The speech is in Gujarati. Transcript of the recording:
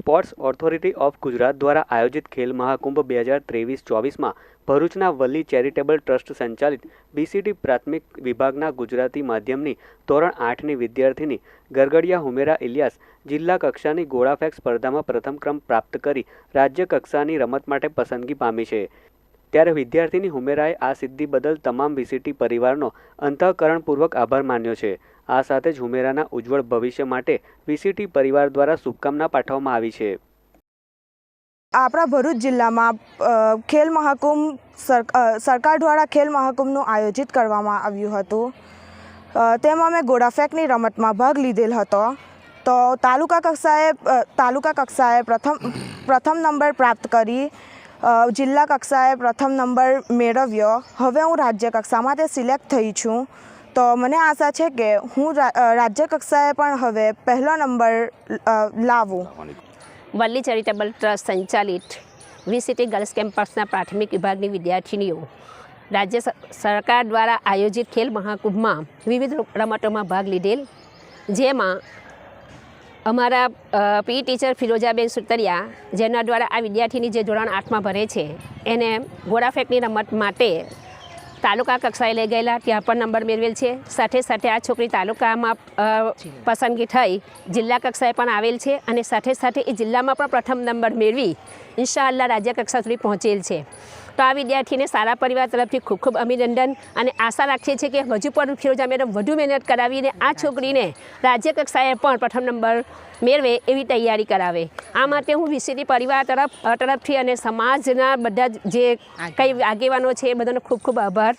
સ્પોર્ટ્સ ઓથોરિટી ઓફ ગુજરાત દ્વારા આયોજિત ખેલ મહાકુંભ બે હજાર ત્રેવીસ ચોવીસમાં ભરૂચના વલ્લી ચેરિટેબલ ટ્રસ્ટ સંચાલિત બીસીટી પ્રાથમિક વિભાગના ગુજરાતી માધ્યમની ધોરણ આઠની વિદ્યાર્થીની ગરગડિયા હુમેરા ઇલિયાસ જિલ્લા કક્ષાની ગોળાફેંક સ્પર્ધામાં પ્રથમ ક્રમ પ્રાપ્ત કરી રાજ્ય કક્ષાની રમત માટે પસંદગી પામી છે. ત્યારે વિદ્યાર્થીની હુમેરાએ આ સિદ્ધિ બદલ તમામ વીસીટી પરિવારનો અંતઃકરણપૂર્વક આભાર માન્યો છે. આ સાથે જ હુમેરાના ઉજ્જવળ ભવિષ્ય માટે વીસીટી પરિવાર દ્વારા શુભકામના પાઠવવામાં આવી છે. આપણા ભરૂચ જિલ્લામાં ખેલ મહાકુંભ સર સરકાર દ્વારા ખેલ મહાકુંભનું આયોજિત કરવામાં આવ્યું હતું. તેમાં મેં ગોળાફેંકની રમતમાં ભાગ લીધેલ હતો. તો તાલુકા કક્ષાએ તાલુકા કક્ષાએ પ્રથમ પ્રથમ નંબર પ્રાપ્ત કરી જિલ્લા કક્ષાએ પ્રથમ નંબર મેળવ્યો. હવે હું રાજ્ય કક્ષા માટે સિલેક્ટ થઈ છું. તો મને આશા છે કે હું રાજ્ય કક્ષાએ પણ હવે પહેલો નંબર લાવું. વલ્લી ચેરિટેબલ ટ્રસ્ટ સંચાલિત વીસીટી ગર્લ્સ કેમ્પસના પ્રાથમિક વિભાગની વિદ્યાર્થીનીઓ, રાજ્ય સરકાર દ્વારા આયોજિત ખેલ મહાકુંભમાં વિવિધ રમતોમાં ભાગ લીધેલ, જેમાં અમારા પી ટીચર ફિરોજાબેન સુતરિયા, જેના દ્વારા આ વિદ્યાર્થીની જે ધોરણ આઠમાં ભરે છે, એને ગોળાફેંકની રમત માટે તાલુકા કક્ષાએ લઈ ગયેલા. ત્યાં પણ નંબર મેળવેલ છે. સાથે સાથે આ છોકરી તાલુકામાં પસંદગી થઈ જિલ્લા કક્ષાએ પણ આવેલ છે અને સાથે સાથે એ જિલ્લામાં પણ પ્રથમ નંબર મેળવી ઇન્શાઅલ્લાહ રાજ્ય કક્ષા સુધી પહોંચેલ છે. તો આ વિદ્યાર્થીને સારા પરિવાર તરફથી ખૂબ ખૂબ અભિનંદન અને આશા રાખીએ છીએ કે હજુ પણ ફિરોજા મેડમ વધુ મહેનત કરાવીને આ છોકરીને રાજ્ય કક્ષાએ પણ પ્રથમ નંબર મેળવે એવી તૈયારી કરાવે. આ માટે હું વિશેની પરિવાર તરફ, તરફથી અને સમાજના બધા જ જે કંઈ આગેવાનો છે એ બધાનો ખૂબ ખૂબ આભાર.